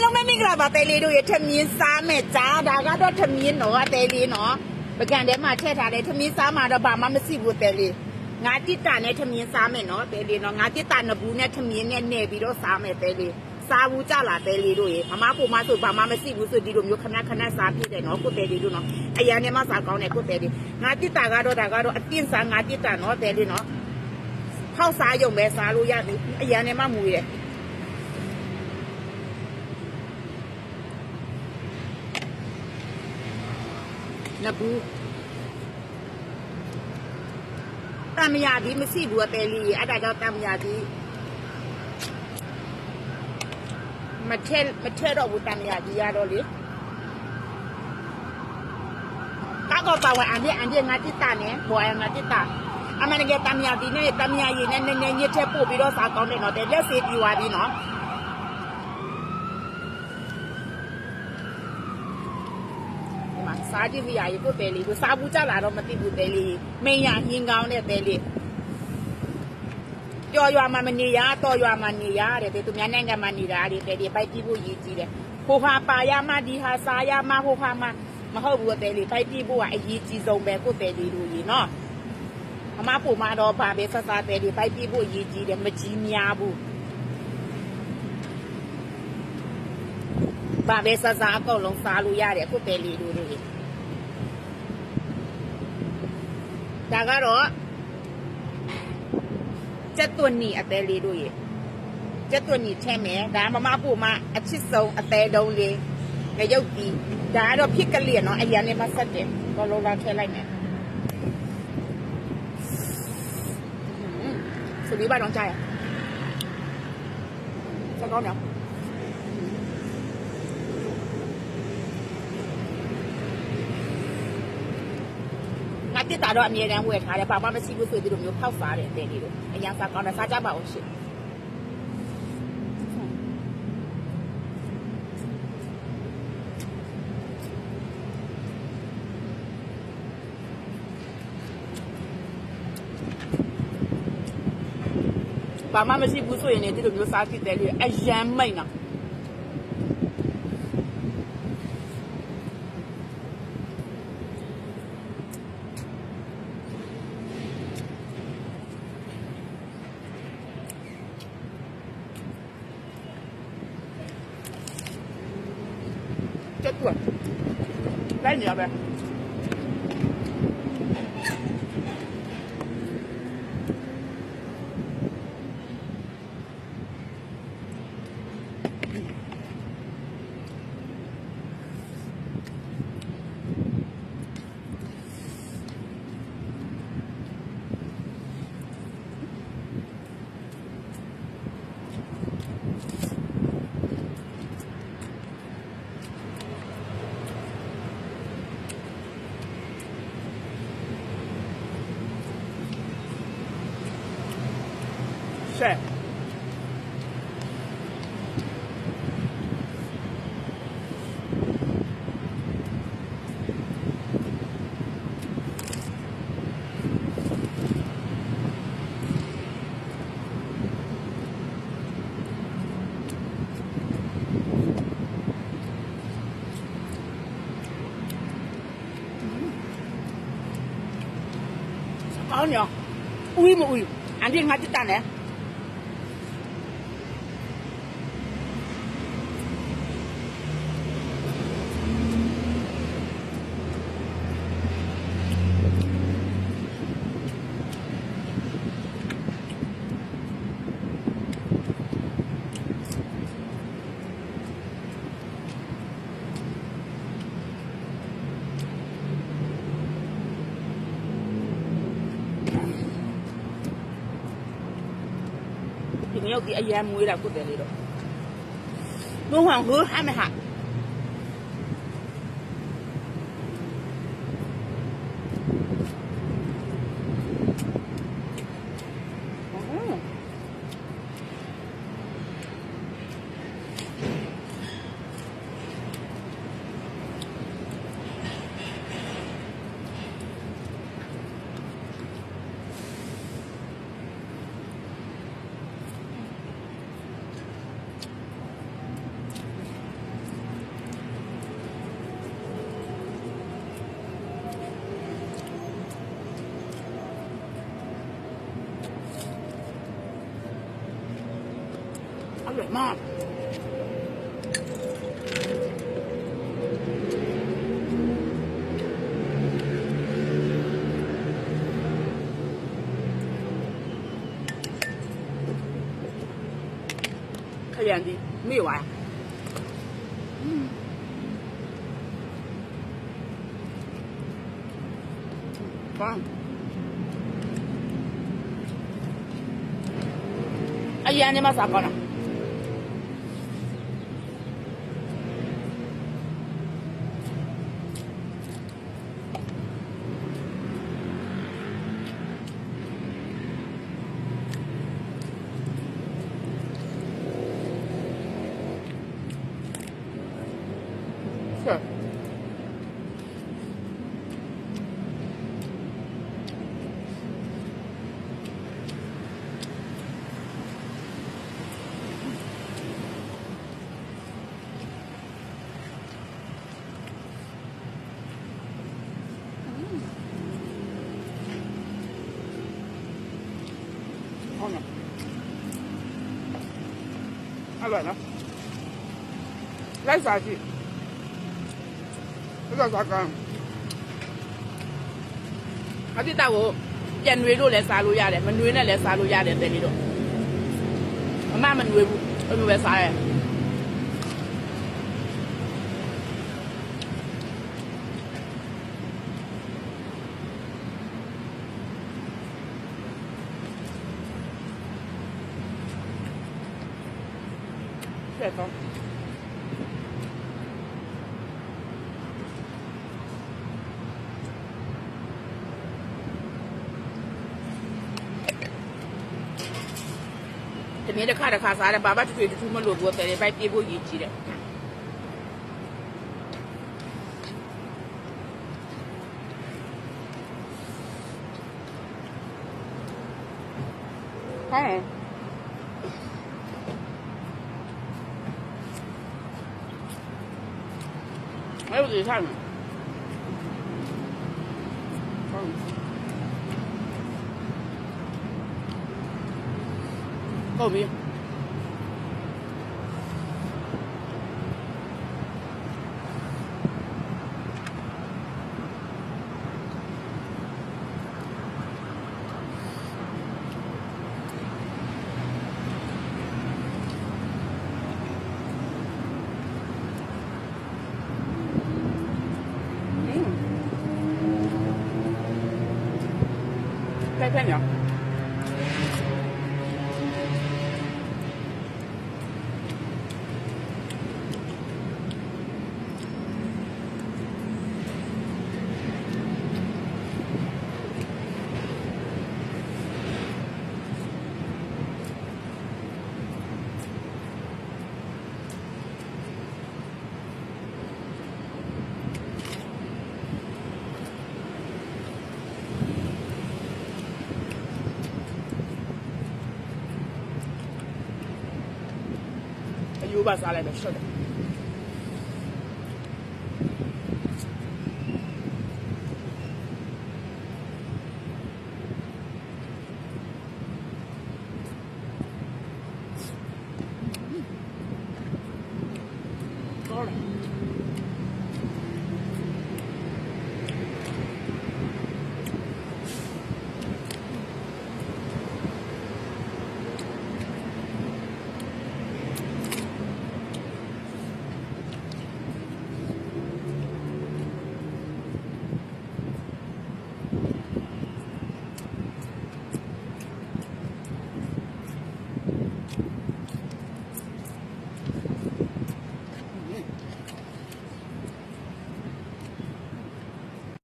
အားလုံးပဲမင်္ဂလာပါတဲလေးတို့ရထမင်းစားမယ်ကြားဒါကတော့ထမင်းတော့အတဲလေးနော်ပကံထဲမှာထည့်ထားတယ်ထမင်းစားမှာတော့ဘာမှမရှိဘူးတဲလေးငါတိတာနဲ့ထမင်းစားမယ်နော်တဲလေးနော်ငါတိတာနဘူးနဲ့ထမင်းနဲ့နေပြီးတော့စားမယ်တဲလေးစားဘူးကြလာတဲလေးတို့ရေမမကိုမဆိုဘာမှမရှိဘူးဆိုဒီလိုမျိုးခဏခဏစားဖြစ်တယ်နော်ကိုတဲလေးတို့နော်အရန်ထဲမှာစားကောင်းတယ်ကိုတဲလေးငါတိတာကတော့ဒါကတော့အတင်းစားငါတိတာနော်တဲလေးနော်ဖောက်စားရုံပဲစားလို့ရပြီအရန်ထဲမှာမူရဲ့ နဘူးတမယာဒီမရှိဘူးအသေးလေးအဲ့ဒါကြောင့်တမယာဒီမထဲမထဲတော့ဘူးတမယာဒီရတော့လေကတော့ပါဝင်အန်ဒီအန်ဒီငါတိတာနဲ့ဘောရငါတိတာအမနကတမယာဒီနဲ့တမယာရည်နဲ့နည်းနည်းညစ်ထက်ပို့ပြီးတော့စားကောင်းတယ်နော်တဲ့လက်စေးပြီးသွားပြီနော် ဒီမှာ စားကြည့်ပြရည်ကိုတဲလေးကိုစားဘူးကြလာတော့မသိဘူးတဲလေးမင်းရဟင်းကောင်းတဲ့တဲလေးကြော်ရွာမှာမနေရတော်ရွာမှာနေရတယ်တဲ့သူများနိုင်ငံမှာနေတာတဲ့တဲလေးပိုက်ကြည့်ဖို့ရည်ကြီးတယ်ဟိုဟာပါရမဒီဟာစားရမဟိုဟာမမဟုတ်ဘူးတဲလေးပိုက်ကြည့်ဖို့ကအရေးကြီးဆုံးပဲကိုတဲလေးတို့ကြီးနော်အမပုံမတော့ဗာပဲဆက်စားတဲလေးပိုက်ကြည့်ဖို့ရည်ကြီးတယ်မကြီးများဘူးဘာပဲစစားအကုန်လုံးစားလို့ရတယ်အခုတယ်လီတို့တွေ ဒါကတော့ကျက်သွန်နီအသေးလေးတို့ရေကျက်သွန်နီထဲမယ်ဒါမမပူမအချစ်ဆုံးအသေးတုံးလေးငရုတ်တီဒါကတော့ဖြစ်ကလေးနော်အရန်နဲ့မဆက်တယ်ဘောလုံးလာထဲလိုက်မယ်ဆိုပြီးပါတော့ကြားရစကောင်းနော်ငါ တစ်တာတော့အမြဲတမ်းဝယ်ထားတယ်ဘာမှမရှိဘူးဆိုပြီးဒီလိုမျိုးဖောက်စားတယ်အသေးလေးတို့အရင်စားကောင်းတယ်စားကြပါအောင်ရှင်ဘာမှမရှိဘူးဆိုရင်လည်းဒီလိုမျိုးစားကြည့်တယ်လေအရန်မိတ်နော် 这多来你要不 네. 음. cioè 아니야. 우유 뭐 우유. 안 되는 맛 있다네. မြောက်ဒီအရန်မွေးတာကုတ်တယ်လေတော့လုံးဝဟိုးဟမ်းမဟာမခရမ်းဒီ 妈，他眼睛没有完。妈，啊，眼睛嘛啥搞的？刺。太软了，来下去？ နော်လိုက်စားကြည့်လိုက်စားကန်အတိတောက်ကိုပြန်နွေလို့လည်းစားလို့ရတယ်မနွေနဲ့လည်းစားလို့ရတယ်တဲ့လေးတော့မမမနွေဘူးအဲ့လိုပဲစားရဲဆက်တော့ဒီနေ့တစ်ခါတစ်ခါစားတယ်ဘာမှ 明天看的看啥的？爸爸出去的出门路过，再来别过一部的。哎。还有点啥呢？高明。嗯。再开点。وبعضها على